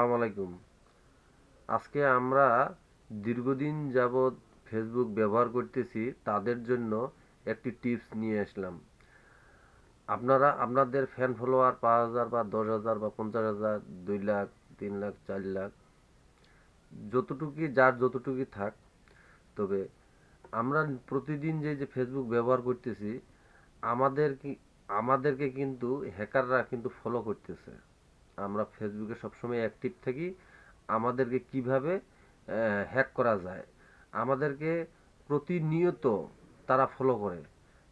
আসসালামু আলাইকুম। আজকে আমরা দীর্ঘদিন যাবৎ ফেসবুক ব্যবহার করতেছি, তাদের জন্য একটি টিপস নিয়ে আসলাম। আপনারা, আপনাদের ফ্যান ফলোয়ার পাঁচ হাজার বা দশ হাজার বা পঞ্চাশ হাজার, দুই লাখ, তিন লাখ, চার লাখ, যতটুকুই, যার যতটুকুই থাক, তবে আমরা প্রতিদিন যে যে ফেসবুক ব্যবহার করতেছি, আমাদের কি, আমাদেরকে কিন্তু হ্যাকাররা কিন্তু ফলো করতেছে। আমরা ফেসবুকে সবসময় অ্যাক্টিভ থাকি। আমাদেরকে কীভাবে হ্যাক করা যায়? আমাদেরকে প্রতিনিয়ত তারা ফলো করে।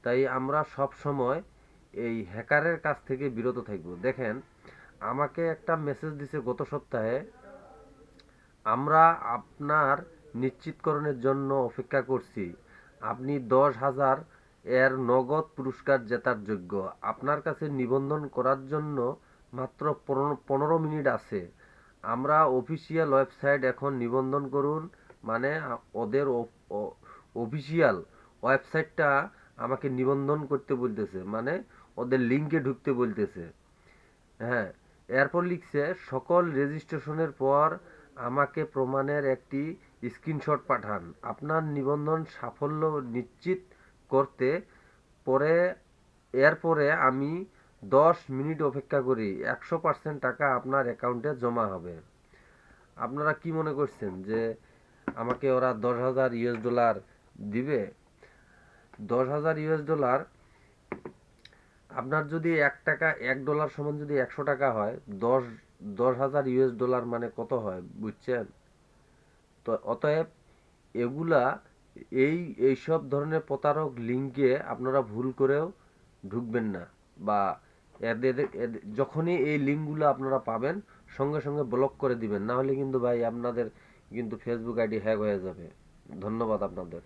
তাই আমরা সব সময় এই হ্যাকারের কাছ থেকে বিরত থাকব। দেখেন, আমাকে একটা মেসেজ দিছে গত সপ্তাহে, আমরা আপনার নিশ্চিতকরণের জন্য অপেক্ষা করছি। আপনি দশ হাজার এর নগদ পুরস্কার জেতার যোগ্য। আপনার কাছে নিবন্ধন করার জন্য মাত্র পনেরো- মিনিট আছে। আমরা অফিসিয়াল ওয়েবসাইট এখন নিবন্ধন করুন। মানে ওদের অফিসিয়াল ওয়েবসাইটটা আমাকে নিবন্ধন করতে বলতেছে। মানে ওদের লিঙ্কে ঢুকতে বলতেছে। হ্যাঁ এরপর লিখছে, সকল রেজিস্ট্রেশনের পর আমাকে প্রমাণের একটি স্ক্রিনশট পাঠান। আপনার নিবন্ধন সাফল্য নিশ্চিত করতে পরে, এরপরে আমি দশ মিনিট অপেক্ষা করি, একশো পার্সেন্ট টাকা আপনার অ্যাকাউন্টে জমা হবে। আপনারা কি মনে করছেন যে আমাকে ওরা দশ হাজার ইউএস ডলার দিবে? দশ হাজার ইউএস ডলার, আপনার যদি এক টাকা, এক ডলার সমান যদি একশো টাকা হয়, দশ দশ হাজার ইউএস ডলার মানে কত হয় বুঝছেন? তো অতএব এগুলা, এই, এইসব ধরনের প্রতারক লিঙ্কে আপনারা ভুল করেও ঢুকবেন না বা এদের যখনই এই লিঙ্কগুলো আপনারা পাবেন, সঙ্গে সঙ্গে ব্লক করে দিবেন। না হলে কিন্তু ভাই আপনাদের কিন্তু ফেসবুক আইডি হ্যাক হয়ে যাবে। ধন্যবাদ আপনাদের।